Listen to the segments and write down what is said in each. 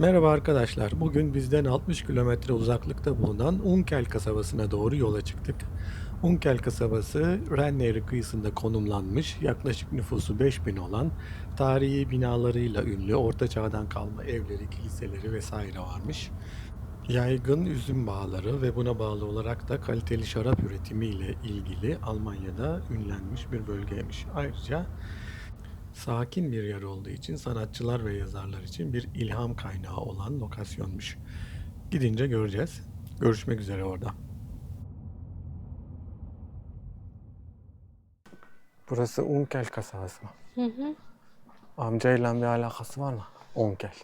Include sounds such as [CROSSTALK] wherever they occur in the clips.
Merhaba arkadaşlar. Bugün bizden 60 kilometre uzaklıkta bulunan Unkel kasabasına doğru yola çıktık. Unkel kasabası Ren Nehri kıyısında konumlanmış, yaklaşık nüfusu 5000 olan, tarihi binalarıyla ünlü, orta çağdan kalma evleri, kiliseleri vesaire varmış. Yaygın üzüm bağları ve buna bağlı olarak da kaliteli şarap üretimi ile ilgili Almanya'da ünlenmiş bir bölgeymiş. Ayrıca sakin bir yer olduğu için sanatçılar ve yazarlar için bir ilham kaynağı olan lokasyonmuş. Gidince göreceğiz. Görüşmek üzere orada. Burası Unkel kasabası mı? Hı hı. Amcayla bir alakası var mı? Onkel.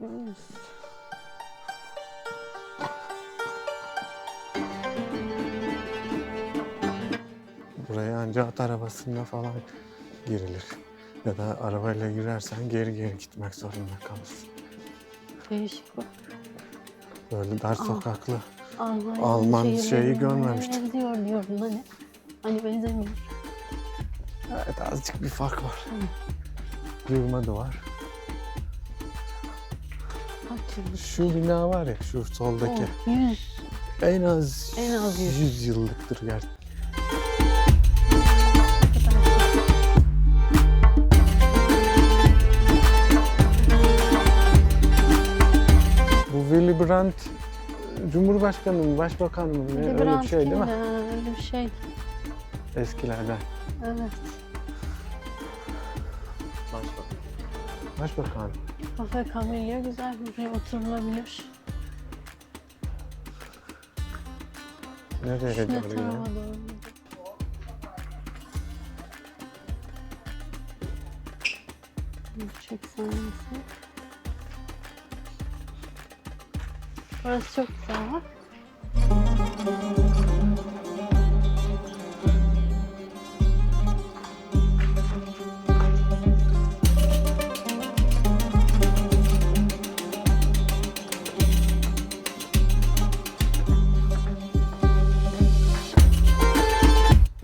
[LAUGHS] Buraya ancak at arabasında falan girilir. Ya da arabayla girersen geri geri gitmek zorunda kalırsın. Değişik bak. Böyle dar sokaklı. Alman, Alman şeyi görmemiştim. Benziyor diyorum hani. Hani benzemiyor. Evet azıcık bir fark var. Yığma duvar. Kaç yıllık? Şu bina var ya şu soldaki. O, yüz. En az, En az yüz. 100 yıllıktır gerçekten. Brandt Cumhurbaşkanı mı, başbakanı mı ne öyle bir şey değil mi? Öyle bir şey. Eskilerden. Evet. Başbakan. Kafe kamelya güzel. Buraya oturulabilir. Nereye Ne doğru tarafa gidelim? doğru. Burası çok güzel bak.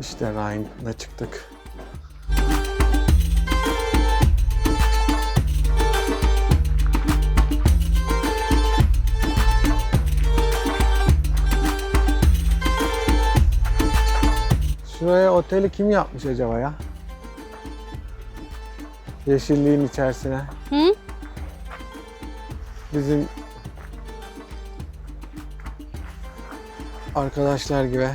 İşte Rhine'da çıktık. Oteli kim yapmış acaba ya? Yeşilliğin içerisine. Hı? Bizim arkadaşlar gibi.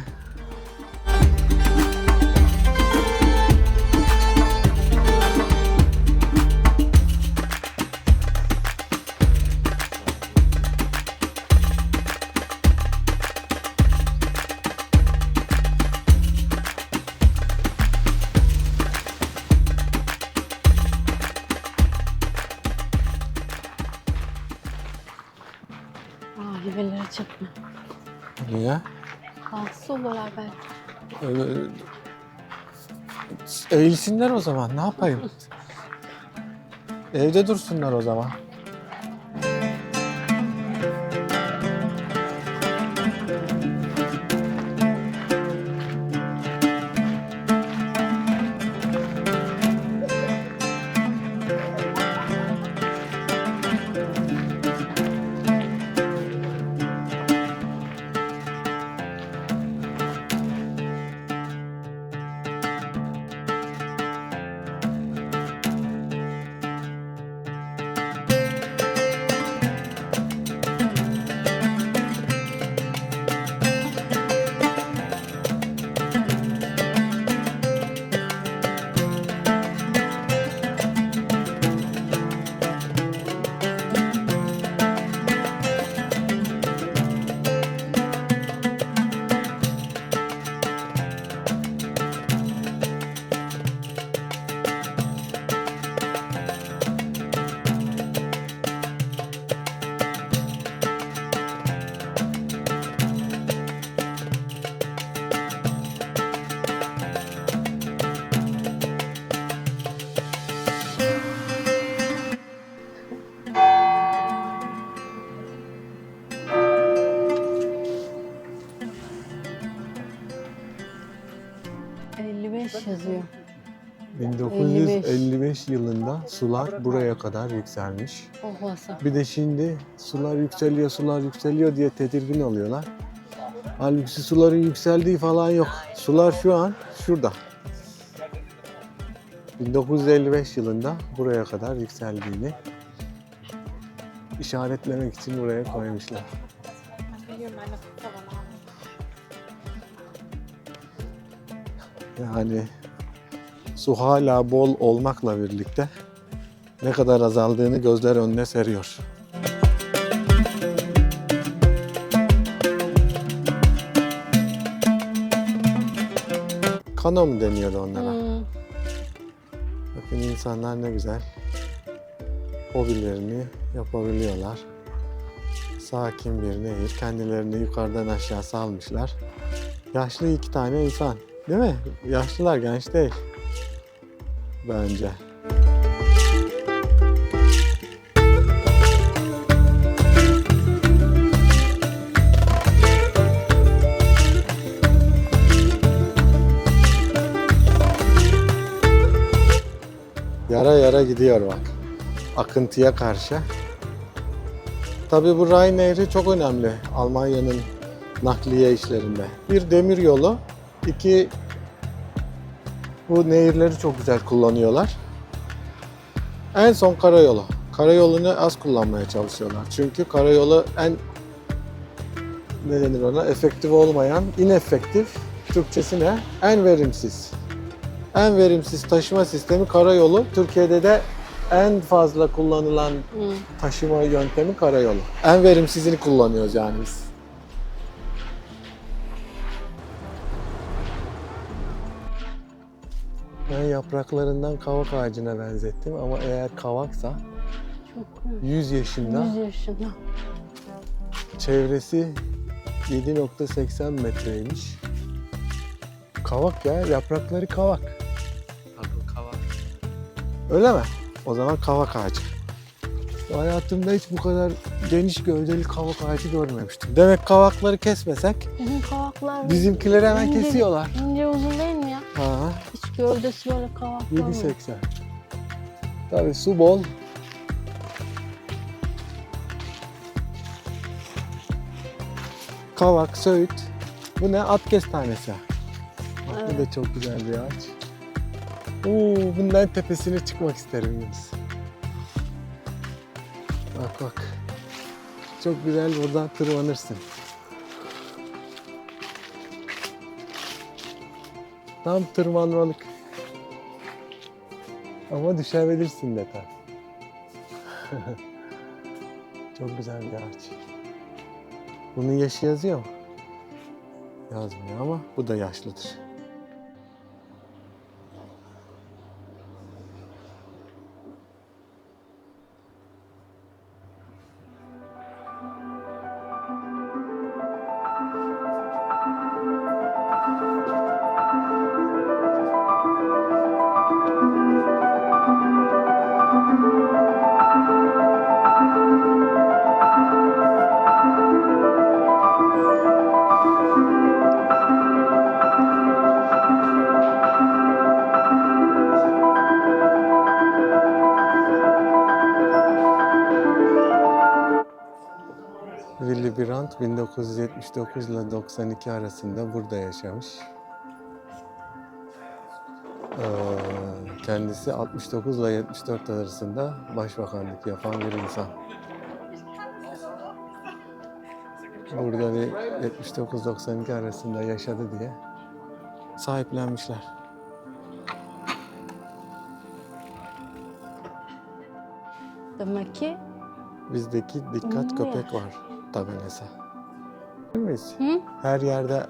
Eğilsinler o zaman. Ne yapayım? Evde dursunlar o zaman. Sular buraya kadar yükselmiş. Oh. Bir de şimdi sular yükseliyor, sular yükseliyor diye tedirgin oluyorlar. Halbuki suların yükseldiği falan yok. Sular şu an şurada. 1955 yılında buraya kadar yükseldiğini işaretlemek için buraya koymuşlar. Yani su hala bol olmakla birlikte ne kadar azaldığını gözler önüne seriyor. Kano mu deniyordu onlara? Hmm. Bakın insanlar ne güzel hobilerini yapabiliyorlar. Sakin bir nehir. Kendilerini yukarıdan aşağı salmışlar. Yaşlı iki tane insan. Değil mi? Yaşlılar genç değil. Bence. Gidiyor bak. Akıntıya karşı. Tabii bu Rhein Nehri çok önemli Almanya'nın nakliye işlerinde. Bir demir yolu, iki bu nehirleri çok güzel kullanıyorlar. En son karayolu. Karayolunu az kullanmaya çalışıyorlar. Çünkü karayolu en ne denir ona efektif olmayan, inefektif Türkçesi ne? En verimsiz. En verimsiz taşıma sistemi karayolu. Türkiye'de de en fazla kullanılan taşıma yöntemi karayolu. En verimsizini kullanıyoruz yani biz. Ben yapraklarından kavak ağacına benzettim ama eğer kavaksa Çok 100 yaşında 100 yaşında. çevresi 7.80 metreymiş. Kavak ya yaprakları kavak. Öyle mi? O zaman kavak ağacı. Hayatımda hiç bu kadar geniş gövdeli kavak ağacı görmemiştim. Demek kavakları kesmesek Bizim kavaklar bizimkileri hemen ince- kesiyorlar. ince uzun değil mi ya? Ha, Hiç gövdesi böyle kavak yok. 7.80. Tabii su bol. Kavak, söğüt. Bu ne? At kestanesi. Bak bu da çok güzel bir ağaç. Oo, bundan tepesine çıkmak isterim Yunus. Bak bak. Çok güzel buradan tırmanırsın. Tam tırmanmalık. Ama düşebilirsin de tabii. [LAUGHS] Çok güzel bir ağaç. Bunun yaşı yazıyor mu? Yazmıyor ama bu da yaşlıdır. 1979 ile 92 arasında burada yaşamış. Ee, kendisi 69 ile 74 arasında başbakanlık yapan bir insan. Burada bir 79-92 arasında yaşadı diye sahiplenmişler. Demek ki Bizdeki dikkat köpek var tabelası. Değil miyiz? Hı? Her yerde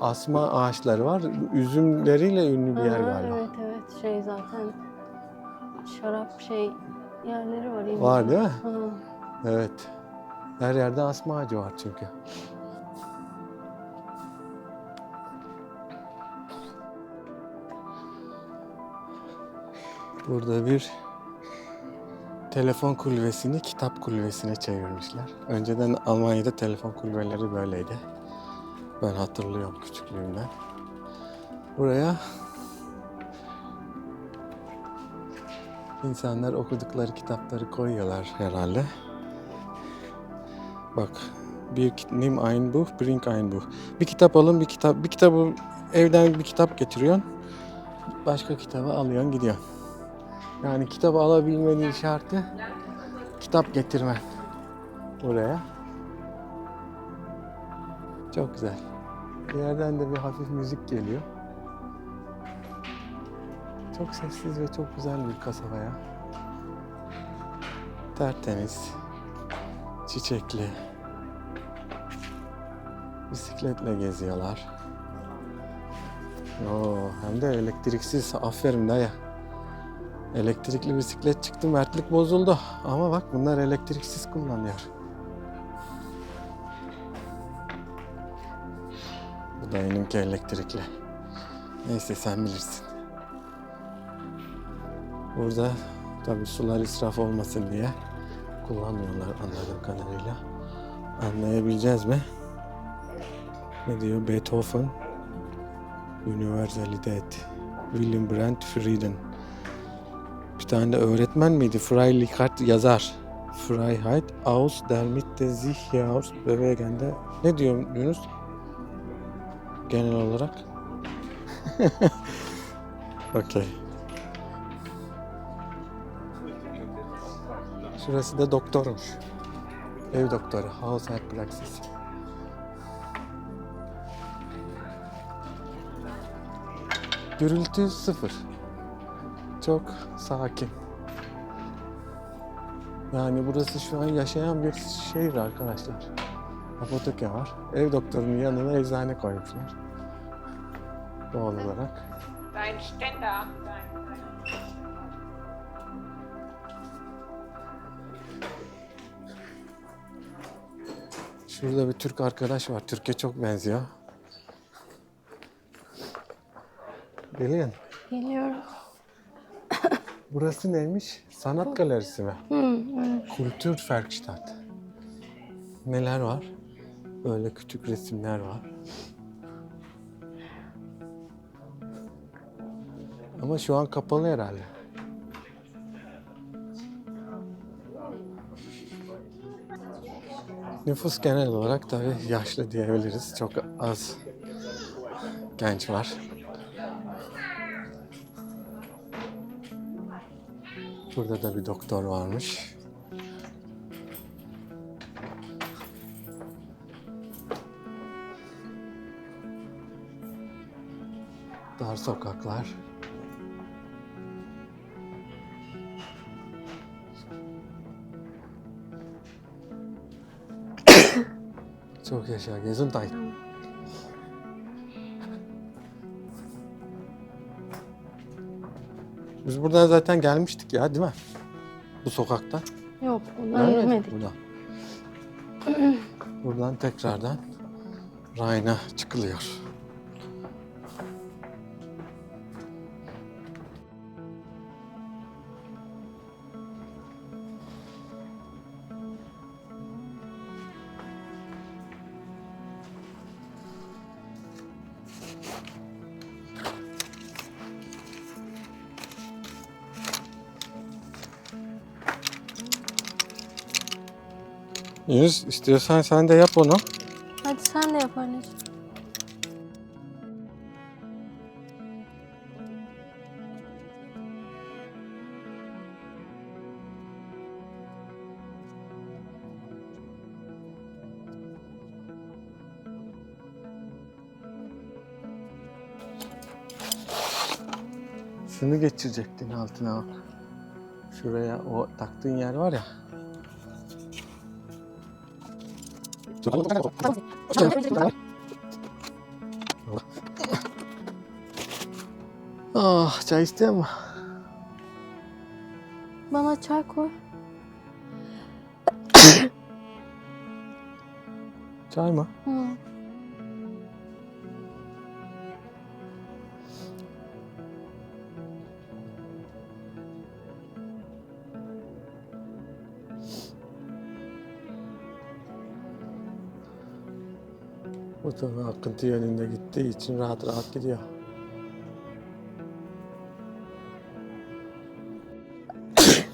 asma ağaçları var. Üzümleriyle ünlü bir yer Ha, galiba. Evet evet şey zaten şarap şey yerleri var. yine. Var değil mi? Ha. Evet. Her yerde asma ağacı var çünkü. Burada bir telefon kulübesini kitap kulübesine çevirmişler. Önceden Almanya'da telefon kulübeleri böyleydi. Ben hatırlıyorum küçüklüğümden. Buraya İnsanlar okudukları kitapları koyuyorlar herhalde. Bak. Bir nimm ein Buch, bring ein Buch. Bir kitap alın, bir kitap, bir kitabı evden bir kitap getiriyorsun. Başka kitabı alıyorsun, gidiyorsun. Yani kitabı alabilmenin şartı kitap getirmen buraya. Çok güzel. Bir yerden de bir hafif müzik geliyor. Çok sessiz ve çok güzel bir kasaba ya. Tertemiz, çiçekli. Bisikletle geziyorlar. Oo, hem de elektriksiz. Aferin dayı. Elektrikli bisiklet çıktı, mertlik bozuldu. Ama bak bunlar elektriksiz kullanıyor. Bu dayınınki elektrikli. Neyse sen bilirsin. Burada tabii sular israf olmasın diye kullanmıyorlar anladığım kadarıyla. Anlayabileceğiz mi? Ne diyor? Beethoven, Universalität, William Brandt, Frieden. Tane de öğretmen miydi? Freilichkeit yazar. Freiheit aus der Mitte sich hinaus bewegen de. Ne diyor Yunus? Genel olarak. [LAUGHS] Okey. Şurası da doktormuş. Ev doktoru. Haushalt Praxis. Gürültü sıfır. Çok sakin. Yani burası şu an yaşayan bir şehir arkadaşlar. Apotek var. Ev doktorunun yanına eczane koymuşlar. Doğal olarak. Dein Ständer. Şurada bir Türk arkadaş var. Türkiye çok benziyor. Geliyor. Geliyorum. Burası neymiş? Sanat galerisi mi? Hı, evet. Kulturverkstatt. Neler var? Böyle küçük resimler var. Ama şu an kapalı herhalde. Nüfus genel olarak tabii yaşlı diyebiliriz. Çok az genç var. Burada da bir doktor varmış. Dar sokaklar. [COUGHS] Çok yaşa. Gesundheit. Biz buradan zaten gelmiştik ya değil mi? Bu sokaktan. Yok, ondan Gelmedik yemedik. Buradan. Buradan tekrardan Rhine'a çıkılıyor. Yunus istiyorsan sen de yap onu. Hadi sen de yap anneciğim. Şunu geçirecektin altına. Şuraya o taktığın yer var ya. Ah, çay istiyor mu? Bana çay koy. Çay mı? Hı. Bu tabii akıntı yönünde gittiği için rahat rahat gidiyor. [COUGHS]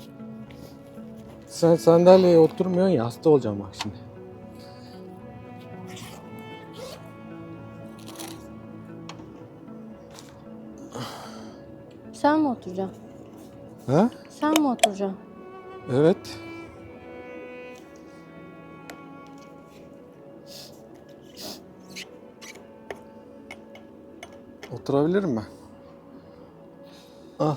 Sen sandalyeye oturmuyorsun ya hasta olacağım bak şimdi. Sen mi oturacaksın? Ha? Sen mi oturacaksın? Evet. Oturabilirim ben. Al.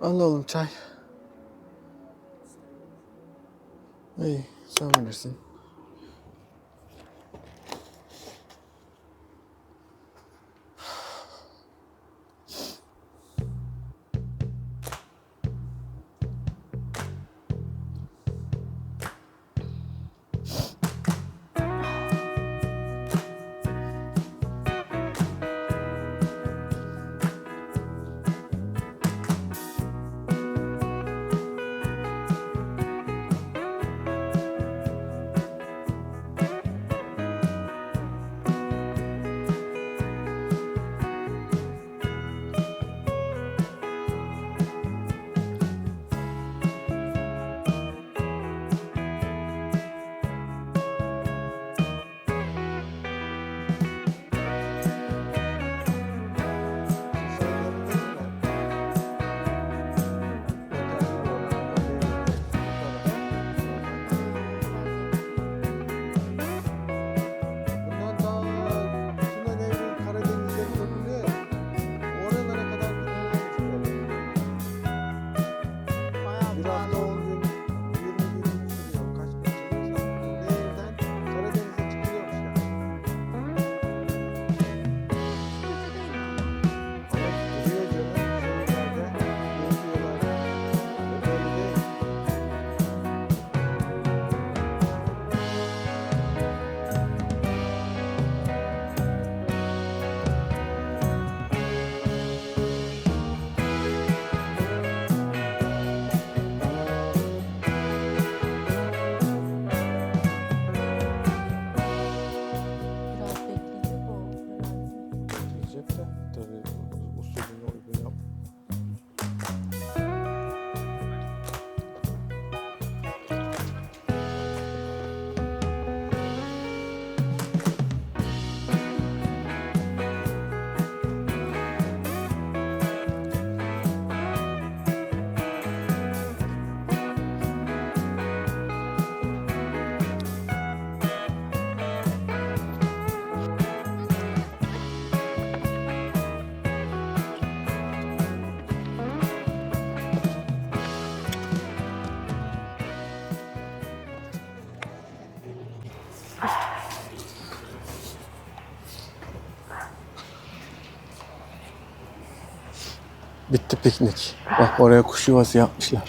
Al oğlum çay. İyi, sen bilirsin. Piknik. Bak oraya kuş yuvası yapmışlar.